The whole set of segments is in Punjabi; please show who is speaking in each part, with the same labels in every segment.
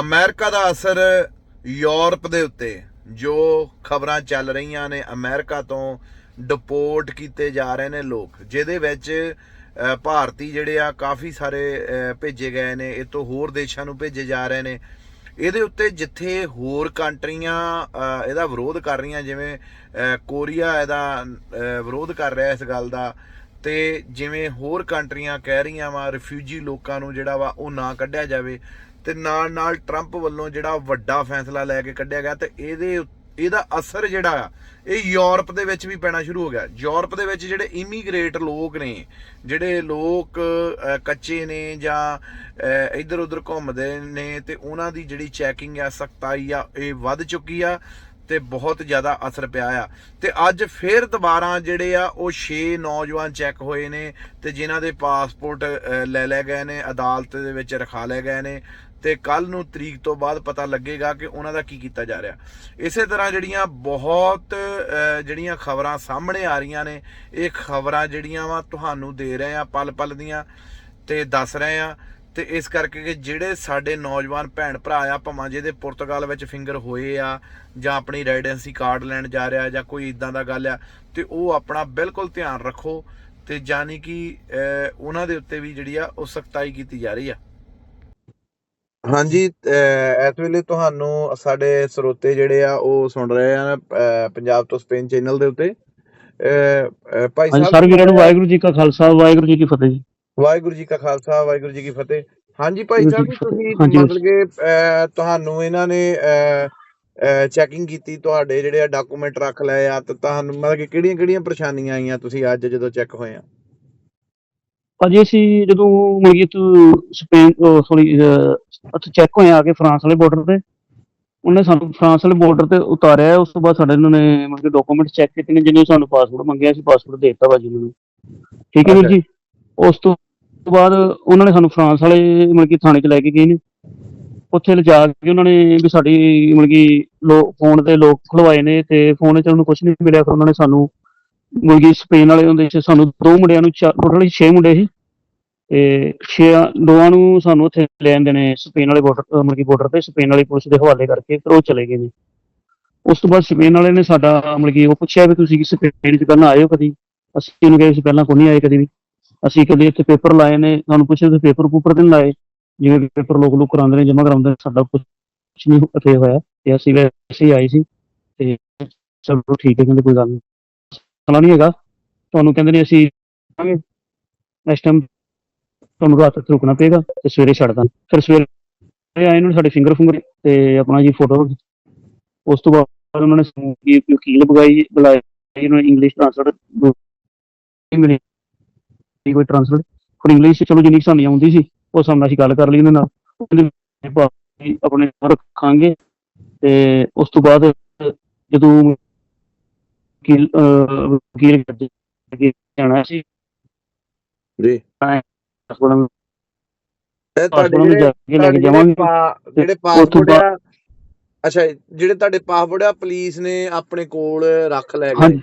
Speaker 1: ਅਮਰੀਕਾ ਦਾ ਅਸਰ ਯੂਰਪ ਦੇ ਉੱਤੇ, ਜੋ ਖਬਰਾਂ ਚੱਲ ਰਹੀਆਂ ਨੇ, ਅਮਰੀਕਾ ਤੋਂ ਡਿਪੋਰਟ ਕੀਤੇ ਜਾ ਰਹੇ ਨੇ ਲੋਕ, ਜਿਹਦੇ ਵਿੱਚ ਭਾਰਤੀ ਜਿਹੜੇ ਆ, ਕਾਫੀ ਸਾਰੇ ਭੇਜੇ ਗਏ ਨੇ, ਇਹ ਤੋਂ ਹੋਰ ਦੇਸ਼ਾਂ ਨੂੰ ਭੇਜੇ ਜਾ ਰਹੇ ਨੇ। ਇਹਦੇ ਉੱਤੇ ਜਿੱਥੇ ਹੋਰ ਕੰਟਰੀਆਂ ਇਹਦਾ ਵਿਰੋਧ ਕਰ ਰਹੀਆਂ, ਜਿਵੇਂ ਕੋਰੀਆ ਇਹਦਾ ਵਿਰੋਧ ਕਰ ਰਿਹਾ ਇਸ ਗੱਲ ਦਾ, ਤੇ ਜਿਵੇਂ ਹੋਰ ਕੰਟਰੀਆਂ ਕਹਿ ਰਹੀਆਂ ਵਾ, ਰਿਫਿਊਜੀ ਲੋਕਾਂ ਨੂੰ ਜਿਹੜਾ ਵਾ, ਉਹ ਨਾ ਕੱਢਿਆ ਜਾਵੇ ਤੇ ਨਾਲ ਨਾਲ ਟਰੰਪ ਵੱਲੋਂ ਜਿਹੜਾ ਵੱਡਾ ਫੈਸਲਾ ਲੈ ਕੇ ਕੱਢਿਆ ਗਿਆ ਤੇ ਇਹਦੇ ਉ- ਇਹਦਾ ਅਸਰ ਜਿਹੜਾ ਆ ਇਹ ਯੂਰਪ ਦੇ ਵਿੱਚ ਵੀ ਪੈਣਾ ਸ਼ੁਰੂ ਹੋ ਗਿਆ। ਯੂਰਪ ਦੇ ਵਿੱਚ ਜਿਹੜੇ ਇਮੀਗ੍ਰੇਟ ਲੋਕ ਨੇ ਜਿਹੜੇ ਲੋਕ ਕੱਚੇ ਨੇ ਜਾਂ ਇੱਧਰ ਉੱਧਰ ਘੁੰਮਦੇ ਨੇ ਤੇ ਉਹਨਾਂ ਦੀ ਜਿਹੜੀ ਚੈਕਿੰਗ ਆ ਸਖਤਾਈ ਆ ਇਹ ਵੱਧ ਚੁੱਕੀ ਆ ਤੇ ਬਹੁਤ ਜ਼ਿਆਦਾ ਅਸਰ ਪਿਆ ਆ। ਤੇ ਅੱਜ ਫੇਰ ਦੁਬਾਰਾ ਜਿਹੜੇ ਆ ਉਹ 6 ਨੌਜਵਾਨ ਚੈੱਕ ਹੋਏ ਨੇ ਤੇ ਜਿਨ੍ਹਾਂ ਦੇ ਪਾਸਪੋਰਟ ਅ, ਲੈ ਲਏ ਗਏ ਨੇ ਅਦਾਲਤ ਦੇ ਵਿੱਚ ਰਖਾ ਲਏ ਗਏ ਨੇ। ਤੇ ਕੱਲ ਨੂੰ ਤਰੀਕ ਤੋਂ ਬਾਅਦ ਪਤਾ ਲੱਗੇਗਾ ਕਿ ਉਹਨਾਂ ਦਾ ਕੀ ਕੀਤਾ ਜਾ ਰਿਹਾ। ਇਸੇ ਤਰ੍ਹਾਂ ਜਿਹੜੀਆਂ ਬਹੁਤ ਜਿਹੜੀਆਂ ਖਬਰਾਂ ਸਾਹਮਣੇ ਆ ਰਹੀਆਂ ਨੇ, ਇਹ ਖਬਰਾਂ ਜਿਹੜੀਆਂ ਵਾ ਤੁਹਾਨੂੰ ਦੇ ਰਹੇ ਆ ਪਲ ਪਲ ਦੀਆਂ ਤੇ ਦੱਸ ਰਹੇ ਆ। ਤੇ ਇਸ ਕਰਕੇ ਕਿ ਜਿਹੜੇ ਸਾਡੇ ਨੌਜਵਾਨ ਭੈਣ ਭਰਾ ਆ, ਭਾਵੇਂ ਜਿਹਦੇ ਪੁਰਤਗਾਲ ਵਿੱਚ ਫਿੰਗਰ ਹੋਏ ਆ, ਜਾਂ ਆਪਣੀ ਰੈਜ਼ੀਡੈਂਸੀ ਕਾਰਡ ਲੈਣ ਜਾ ਰਿਹਾ, ਜਾਂ ਕੋਈ ਇਦਾਂ ਦਾ ਗੱਲ ਆ, ਤੇ ਉਹ ਆਪਣਾ ਬਿਲਕੁਲ ਧਿਆਨ ਰੱਖੋ ਤੇ ਜਾਨੀ ਕਿ ਉਹਨਾਂ ਦੇ ਉੱਤੇ ਵੀ ਜਿਹੜੀ ਆ ਉਹ ਸਖਤਾਈ ਕੀਤੀ ਜਾ ਰਹੀ ਆ। ਹਾਂਜੀ ਇਸ ਵੇਲੇ ਤੁਹਾਨੂੰ ਸਾਡੇ ਸਰੋਤੇ ਜਿਹੜੇ ਆ ਉਹ ਸੁਣ ਰਹੇ ਆ ਪੰਜਾਬ ਤੋਂ ਸਪੇਨ ਚੈਨਲ ਦੇ ਉੱਤੇ। ਭਾਈ
Speaker 2: ਹਾਂਜੀ ਸਾਰੇ ਵੀਰਾਂ ਨੂੰ ਵਾਹਿਗੁਰੂ ਜੀ ਕਾ ਖਾਲਸਾ ਵਾਹਿਗੁਰੂ ਜੀ ਕੀ ਫਤਿਹ ਜੀ।
Speaker 1: ਵਾਹਿਗੁਰੂ ਜੀ ਕਾ ਖਾਲਸਾ ਵਾਹਿਗੁਰੂ ਜੀ ਕੀ ਫਤਿਹ। ਹਾਂਜੀ ਭਾਈ ਸਾਹਿਬ ਤੁਸੀਂ। ਮਤਲਬ ਕਿ ਤੁਹਾਨੂੰ ਇਹਨਾਂ ਨੇ ਚੈਕਿੰਗ ਕੀਤੀ ਤੁਹਾਡੇ ਜਿਹੜੇ ਆ ਡਾਕੂਮੈਂਟ ਰੱਖ ਲਏ ਆ ਤੇ ਤੁਹਾਨੂੰ ਮਤਲਬ ਕਿ ਕਿਹੜੀਆਂ ਕਿਹੜੀਆਂ ਪਰੇਸ਼ਾਨੀਆਂ ਆਈਆਂ ਤੁਸੀਂ ਅੱਜ ਜਦੋਂ ਚੈੱਕ ਹੋਏ ਆ?
Speaker 2: ਅਜੇ ਅਸੀਂ ਜਦੋਂ ਮਲਗੀ ਤੋਂ ਸਪੇਨ ਸੌਰੀ ਉੱਥੇ ਚੈੱਕ ਹੋਏ ਆ ਕੇ ਫਰਾਂਸ ਵਾਲੇ ਬਾਰਡਰ ਤੇ, ਉਹਨੇ ਸਾਨੂੰ ਫਰਾਂਸ ਵਾਲੇ ਬਾਰਡਰ ਤੇ ਉਤਾਰਿਆ। ਉਸ ਤੋਂ ਬਾਅਦ ਸਾਡੇ ਇਹਨਾਂ ਨੇ ਮਤਲਬ ਡਾਕੂਮੈਂਟ ਚੈੱਕ ਕੀਤੇ ਨੇ, ਜਿਹਨੇ ਸਾਨੂੰ ਪਾਸਪੋਰਟ ਮੰਗਿਆ ਸੀ ਪਾਸਪੋਰਟ ਦੇ ਦਿੱਤਾ ਭਾਜੀ ਨੂੰ। ਠੀਕ ਹੈ ਵੀਰ ਜੀ? ਉਸ ਤੋਂ ਬਾਅਦ ਉਹਨਾਂ ਨੇ ਸਾਨੂੰ ਫਰਾਂਸ ਵਾਲੇ ਮਤਲਬ ਥਾਣੇ 'ਚ ਲੈ ਕੇ ਗਏ ਨੇ। ਉੱਥੇ ਲਿਜਾ ਕੇ ਉਹਨਾਂ ਨੇ ਵੀ ਸਾਡੀ ਮਤਲਬ ਕਿ ਲੋ ਫੋਨ ਤੇ ਲੋਕ ਖਲਵਾਏ ਨੇ ਤੇ ਫੋਨ 'ਚ ਉਹਨੂੰ ਕੁਝ ਨਹੀਂ ਮਿਲਿਆ, ਫਿਰ ਉਹਨਾਂ ਨੇ ਸਾਨੂੰ ਮਤਲਬ ਕਿ ਸਪੇਨ ਵਾਲੇ ਹੁੰਦੇ ਸੀ, ਸਾਨੂੰ ਦੋ ਮੁੰਡਿਆਂ ਨੂੰ ਟੋਟਲੀ 6 ਮੁੰਡੇ ਸੀ। ਤੇ ਛੇ ਦੋਵਾਂ ਨੂੰ ਸਾਨੂੰ ਉੱਥੇ ਲੈਣ ਦੇਣੇ ਸਪੇਨ ਵਾਲੇ ਬਾਰਡਰ ਮਤਲਬ ਬਾਰਡਰ ਤੇ, ਸਪੇਨ ਵਾਲੀ ਪੁਲਿਸ ਦੇ ਹਵਾਲੇ ਕਰਕੇ ਫਿਰ ਉਹ ਚਲੇ ਗਏ ਨੇ। ਉਸ ਤੋਂ ਬਾਅਦ ਸਪੇਨ ਵਾਲੇ ਨੇ ਸਾਡਾ ਮਤਲਬ ਉਹ ਪੁੱਛਿਆ ਵੀ ਤੁਸੀਂ ਸਪੇਨ 'ਚ ਪਹਿਲਾਂ ਆਏ ਹੋ ਕਦੀ? ਅਸੀਂ ਇਹਨੂੰ ਕਹੇ ਸੀ ਪਹਿਲਾਂ ਕੋਈ ਨਹੀਂ ਆਏ ਕਦੀ ਵੀ। ਅਸੀਂ ਕਦੇ ਇੱਥੇ ਪੇਪਰ ਲਾਏ ਨੇ, ਸਾਨੂੰ ਪੁੱਛਿਆ ਤੁਸੀਂ ਪੇਪਰ ਪੂਪਰ ਤੇ ਲਾਏ। ਜਿਵੇਂ ਪੇਪਰ ਲੋਕ ਲੋਕ ਕਰਾਉਂਦੇ ਨੇ ਜਮਾ ਕਰਾਉਂਦੇ ਨੇ, ਸਾਡਾ ਕੁਝ ਨਹੀਂ ਇੱਥੇ ਹੋਇਆ। ਤੇ ਅਸੀਂ ਵੈਸੇ ਹੀ ਆਏ ਸੀ ਤੇ ਚਲੋ ਠੀਕ ਹੈ, ਕਹਿੰਦੇ ਕੋਈ ਗੱਲ ਨਹੀਂ ਮਸਲਾ ਨਹੀਂ ਹੈਗਾ। ਤੁਹਾਨੂੰ ਕਹਿੰਦੇ ਨੇ ਅਸੀਂ ਆਵਾਂਗੇ। ਨੈਕਸਟ ਟਾਈਮ ਤੁਹਾਨੂੰ ਰਾਤ ਤੱਕ ਰੁਕਣਾ ਪਏਗਾ ਤੇ ਸਵੇਰੇ ਛੱਡ ਦਾਂ ਫਿਰ ਸਵੇਰੇ ਆਏ ਨੂੰ ਸਾਡੇ ਫਿੰਗਰ ਫਿੰਗਰ ਤੇ ਆਪਣਾ ਜੀ ਫੋਟੋ ਉਸ ਤੋਂ ਬਾਅਦ ਉਹਨਾਂ ਨੇ ਸਾਨੂੰ ਕੀ ਵਕੀਲ ਬੁਲਾਈ, ਬੁਲਾਇਆ। ਜੀ ਨੇ ਇੰਗਲਿਸ਼ ਟ੍ਰਾਂਸਲੇਟ ਮਿਲੀ ਕੋਈ ਟ੍ਰਾਂਸਲੇਟ ਪਰ ਇੰਗਲਿਸ਼ ਚਲੋ ਜਿੰਨੀ ਕੁ ਸਾਨੂੰ ਆਉਂਦੀ ਸੀ, ਉਹ ਸਾਹਮਣੇ ਅਸੀਂ ਗੱਲ ਕਰ ਲਈ ਉਹਨਾਂ ਨਾਲ। ਉਹ ਆਪਣੇ ਰੱਖਾਂਗੇ। ਤੇ ਉਸ ਤੋਂ ਬਾਅਦ ਜਦੋਂ ਵਕੀਲ ਅਹ, ਵਕੀਲ ਕਰਦੇ ਅੱਗੇ ਜਾਣਾ ਸੀ।
Speaker 1: ਜੀ।
Speaker 2: ਹਸਪਤਾਲ
Speaker 1: ਇਹ
Speaker 2: ਹਸਪਤਾਲ ਵਿੱਚ ਜਾ ਕੇ ਲੈ ਕੇ ਜਾਵਾਂਗੇ।
Speaker 1: ਜਿਹੜੇ
Speaker 2: ਤੇ
Speaker 1: ਪਾਸਪੋਰਟ
Speaker 2: ਉੱਥੋਂ
Speaker 1: ਆ ਅੱਛਾ ਜਿਹੜੇ ਤੁਹਾਡੇ ਪਾਸਪੋਰਟ ਆ ਪੁਲਿਸ ਨੇ ਆਪਣੇ ਕੋਲ ਰੱਖ ਲੈ ਗਏ।
Speaker 2: ਹਾਂਜੀ।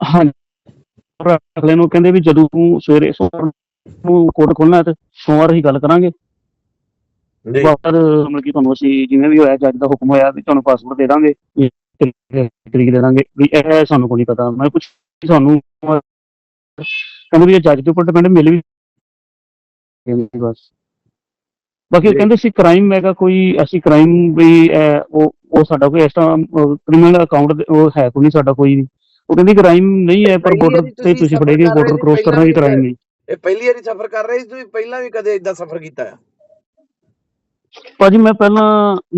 Speaker 2: ਹਾਂਜੀ। ਅਗਲੇ ਨੂੰ ਕਹਿੰਦੇ ਵੀ ਜਦੋਂ ਤੂੰ ਸਵੇਰੇ ਸੋਮਵਾਰ ਨੂੰ ਕੋਰਟ ਖੋਲਣਾ ਤੇ ਸੋਮਵਾਰ ਹੀ ਗੱਲ ਕਰਾਂਗੇ।
Speaker 1: ਜੀ।
Speaker 2: ਬਾਅਦ ਮਤਲਬ ਕਿ ਤੁਹਾਨੂੰ ਅਸੀਂ ਜਿਵੇਂ ਵੀ ਹੋਇਆ ਜੱਜ ਦਾ ਹੁਕਮ ਹੋਇਆ ਵੀ ਤੁਹਾਨੂੰ ਪਾਸਪੋਰਟ ਦੇ ਦਾਂਗੇ। ਤਰੀਕ ਤਰੀਕ ਦੇ ਦਾਂਗੇ ਵੀ ਇਹ ਸਾਨੂੰ ਕੋਈ ਨਹੀਂ ਪਤਾ। ਮੈਂ ਪੁੱਛ ਸਾਨੂੰ ਕਹਿੰਦੇ ਵੀ ਇਹ ਜੱਜ ਦੇ ਉੱਪਰ ਡਿਪੈਂਡ ਮਿਲ ਵੀ ਜਾਂਦੀ ਬਸ। ਬਾਕੀ ਉਹ
Speaker 1: ਜੀ।
Speaker 2: ਕਹਿੰਦੇ ਸੀ ਕ੍ਰਾਈਮ ਹੈਗਾ ਕੋਈ ਅਸੀਂ ਕ੍ਰਾਈਮ ਵੀ ਇਹ ਉਹ ਉਹ ਸਾਡਾ ਕੋਈ ਇਸ ਤਰ੍ਹਾਂ ਕ੍ਰਿਮੀਨਲ ਅਕਾਊਂਟ ਉਹ ਹੈ ਕੋਈ ਨਹੀਂ ਸਾਡਾ ਕੋਈ ਵੀ। ਉਹ ਕਹਿੰਦੀ ਕ੍ਰਾਈਮ ਨਹੀਂ ਹੈ ਪਰ
Speaker 1: ਪਹਿਲੀ
Speaker 2: ਬਾਰਡਰ
Speaker 1: ਵਾਰੀ
Speaker 2: ਤੇ
Speaker 1: ਤੁਸੀਂ
Speaker 2: ਤੁਸੀਂ
Speaker 1: ਸਫ਼ਰ
Speaker 2: ਫੜੇ ਗਏ
Speaker 1: ਕਰ ਰਹੇ
Speaker 2: ਬਾਰਡਰ
Speaker 1: ਸੀ,
Speaker 2: ਕ੍ਰੋਸ ਕਰਨਾ ਵੀ
Speaker 1: ਪਹਿਲਾਂ
Speaker 2: ਕ੍ਰਾਈਮ ਨਹੀਂ।
Speaker 1: ਇਹ ਪਹਿਲੀ ਵਾਰੀ ਸਫ਼ਰ ਕਰ ਰਹੇ ਸੀ ਤੁਸੀਂ ਪਹਿਲਾਂ ਵੀ ਕਦੇ ਇਦਾਂ ਸਫ਼ਰ ਕੀਤਾ ਆ
Speaker 2: ਭਾਜੀ ਮੈਂ ਪਹਿਲਾਂ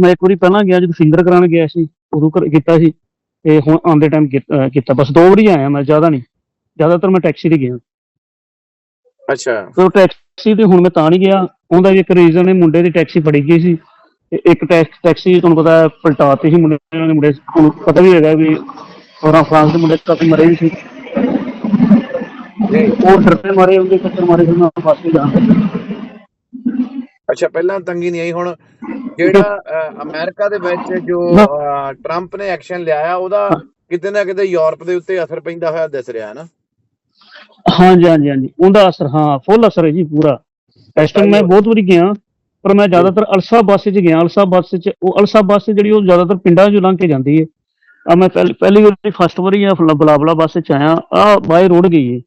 Speaker 2: ਮੈਂ ਇੱਕ ਵਾਰੀ ਪਹਿਲਾਂ ਗਿਆ ਜਦੋਂ ਫਿੰਗਰ ਕਰਾਉਣ ਗਿਆ ਸੀ। ਉਦੋਂ ਕਰ- ਕੀਤਾ ਸੀ। ਤੇ ਹੁਣ ਆਉਂਦੇ ਟਾਈਮ ਕੀਤਾ। ਬਸ ਦੋ ਵਾਰੀ ਆਇਆ ਮੈਂ ਜ਼ਿਆਦਾ ਨਹੀਂ। ਜ਼ਿਆਦਾਤਰ ਮੈਂ ਟੈਕਸੀ ਤੇ ਗਿਆ।
Speaker 1: ਅੱਛਾ।
Speaker 2: ਉਹ ਟੈਕਸੀ ਤੇ ਹੁਣ ਮੈਂ ਤਾਂ ਨਹੀਂ ਗਿਆ। ਉਹਦਾ ਵੀ ਇੱਕ ਰੀਜ਼ਨ ਹੈ ਮੁੰਡੇ ਦੀ ਟੈਕਸੀ ਫੜੀ ਗਈ ਸੀ। ਇੱਕ ਟੈਕ- ਟੈਕਸੀ ਤੁਹਾਨੂੰ ਪਤਾ ਪਲਟਾਤੀ ਸੀ ਮੁੰਡੇ ਨੇ ਮੁੰਡੇ ਪਤਾ ਵੀ ਹੈਗਾ ਵੀ ਹੋਰਾਂ ਫਰਾਂਸ ਦੇ ਮੁੰਡੇ ਕਾਫੀ ਮਰੇ ਵੀ ਸੀ।
Speaker 1: ਜੀ।
Speaker 2: ਉਹ ਡਰਦੇ ਮਾਰੇ ਉਹਦੇ ਚੱਕਰ ਮਾਰੇ ਫਿਰ ਮੈਂ ਫਸ ਜਾਣ।
Speaker 1: ਅੱਛਾ ਪਹਿਲਾਂ ਤੰਗੀ ਨਹੀਂ ਆਈ ਹੁਣ? ਜਿਹੜਾ ਅਮਰੀਕਾ ਦੇ ਵਿੱਚ ਜੋ ਟਰੰਪ ਨੇ ਐਕਸ਼ਨ ਲਿਆ ਆ ਉਹਦਾ ਕਿਤੇ ਨਾ ਕਿਤੇ ਯੂਰਪ ਦੇ ਉੱਤੇ ਅਸਰ ਪੈਂਦਾ ਹੋਇਆ ਦਿਸ ਰਿਹਾ ਹੈ ਨਾ?
Speaker 2: ਹਾਂਜੀ ਹਾਂਜੀ ਹਾਂਜੀ। ਉਹਦਾ ਅਸਰ ਹਾਂ ਫੁੱਲ ਅਸਰ ਹੈ ਜੀ ਪੂਰਾ। ਟਾਈਮ ਮੈਂ ਬਹੁਤ ਵਾਰੀ ਗਿਆ ਪਰ ਮੈਂ ਜ਼ਿਆਦਾਤਰ ਅਲਸਾ ਬੱਸ 'ਚ ਗਿਆ ਅਲਸਾ ਬੱਸ 'ਚ ਉਹ ਅਲਸਾ ਬੱਸ ਜਿਹੜੀ ਉਹ ਜ਼ਿਆਦਾਤਰ ਪਿੰਡਾਂ 'ਚੋਂ ਲੰਘ ਕੇ ਜਾਂਦੀ ਹੈ ਆ ਮੈਂ ਪਹਿਲੀ ਪਹਿਲੀ ਵਾਰੀ ਫਸਟ ਵਾਰੀ ਆ ਬਲਾਬਲਾ ਬੱਸ 'ਚ ਆਇਆ ਆ ਬਾਏ ਰੋਡ ਗਈ ਹੈ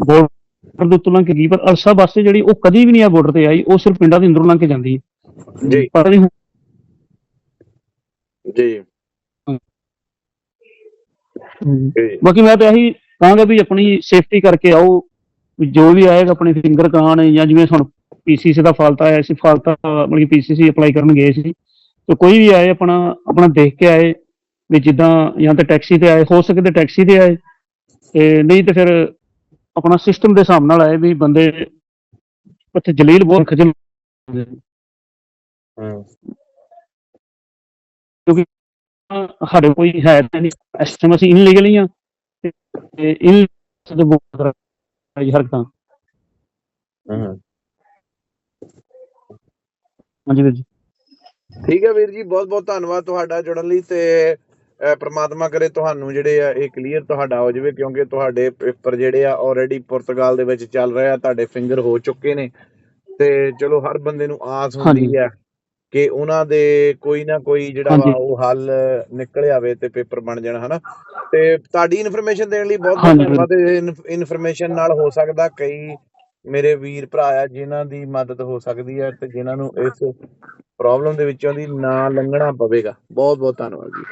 Speaker 2: ਬਾਰਡਰ ਉੱਤੋਂ ਲੰਘ ਕੇ ਗਈ ਪਰ ਅਲਸਾ ਬੱਸ ਜਿਹੜੀ ਉਹ ਕਦੀ ਵੀ ਨਹੀਂ ਆ ਬਾਰਡਰ ਤੇ ਆਈ ਉਹ ਸਿਰਫ ਪਿੰਡਾਂ ਦੇ ਅੰਦਰੋਂ ਲੰਘ ਕੇ ਜਾਂਦੀ ਹੈ।
Speaker 1: ਜੀ।
Speaker 2: ਪਤਾ ਨਹੀਂ
Speaker 1: ਜੀ।
Speaker 2: ਬਾਕੀ ਮੈਂ ਤਾਂ ਇਹੀ ਕਹਾਂਗਾ ਵੀ ਆਪਣੀ ਸੇਫਟੀ ਕਰਕੇ ਆਓ ਜੋ ਵੀ ਆਏਗਾ ਆਪਣੇ ਫਿੰਗਰ ਕਾਨ ਜਾਂ ਜਿਵੇਂ ਹੁਣ ਪੀਸੀਸੀ ਦਾ ਫਾਲਤਾ ਆਇਆ ਸੀ ਫਾਲਤਾ ਮਤਲਬ ਕਿ ਪੀਸੀਸੀ ਅਪਲਾਈ ਕਰਨ ਗਏ ਸੀ ਤੇ ਕੋਈ ਵੀ ਆਏ ਆਪਣਾ ਆਪਣਾ ਦੇਖ ਕੇ ਆਏ ਵੀ ਜਿੱਦਾਂ ਜਾਂ ਤਾਂ ਟੈਕਸੀ ਤੇ ਆਏ ਹੋ ਸਕੇ ਤੇ ਟੈਕਸੀ ਤੇ ਆਏ ਤੇ ਨਹੀਂ ਤੇ ਫਿਰ ਆਪਣਾ ਸਿਸਟਮ ਦੇ ਹਿਸਾਬ ਨਾਲ ਆਏ ਵੀ ਬੰਦੇ ਉੱਥੇ ਜਲੀਲ ਬਹੁਤ ਖਜਲ।
Speaker 1: ਹੂੰ।
Speaker 2: ਸਾਡੇ ਕੋਈ ਹੈ ਤਾਂ ਨਹੀਂ ਇਸ ਟਾਈਮ ਅਸੀਂ ਇਨਲੀਗਲ ਹੀ ਆ ਤੇ ਇਨ ਦੇ ਬਹੁਤ ਹਰਕਤਾਂ
Speaker 1: ਹੂੰ
Speaker 2: ਹਾਂਜੀ ਵੀਰ ਜੀ।
Speaker 1: ਠੀਕ ਹੈ ਵੀਰ ਜੀ ਬਹੁਤ ਬਹੁਤ ਧੰਨਵਾਦ ਤੁਹਾਡਾ ਜੁੜਨ ਲਈ ਤੇ ਪ੍ਰਮਾਤਮਾ ਕਰੇ ਤੁਹਾਨੂੰ ਜਿਹੜੇ ਆ ਇਹ ਕਲੀਅਰ ਤੁਹਾਡਾ ਹੋ ਜਾਵੇ ਕਿਉਂਕਿ ਤੁਹਾਡੇ ਪੇਪਰ ਜਿਹੜੇ ਆ ਆਲਰੇਡੀ ਪੁਰਤਗਾਲ ਦੇ ਵਿੱਚ ਚੱਲ ਰਹੇ ਆ ਤੁਹਾਡੇ ਫਿੰਗਰ ਹੋ ਚੁੱਕੇ ਨੇ ਤੇ ਚਲੋ ਹਰ ਬੰਦੇ ਨੂੰ ਆਸ ਹੁੰਦੀ। ਹੈ ਕਿ ਉਹਨਾਂ ਦੇ ਕੋਈ ਨਾ ਕੋਈ ਜਿਹੜਾ ਵਾ। ਉਹ ਹੱਲ ਨਿਕਲ ਆਵੇ ਤੇ ਪੇਪਰ ਬਣ ਜਾਣ ਹਨਾ ਤੇ ਤੁਹਾਡੀ ਇਨਫੋਰਮੇਸ਼ਨ ਦੇਣ ਲਈ ਬਹੁਤ ਬਹੁਤ। ਧੰਨਵਾਦ ਇਨਫੋਰਮੇਸ਼ਨ ਨਾਲ ਹੋ ਸਕਦਾ ਕਈ ਮੇਰੇ ਵੀਰ ਭਰਾ ਆ ਜਿਨ੍ਹਾਂ ਦੀ ਮਦਦ ਹੋ ਸਕਦੀ ਹੈ ਤੇ ਜਿਨ੍ਹਾਂ ਨੂੰ ਇਸ ਪ੍ਰੋਬਲਮ ਦੇ ਵਿੱਚੋਂ ਦੀ ਨਾ ਲੰਘਣਾ ਪਵੇਗਾ ਬਹੁਤ ਬਹੁਤ ਧੰਨਵਾਦ ਜੀ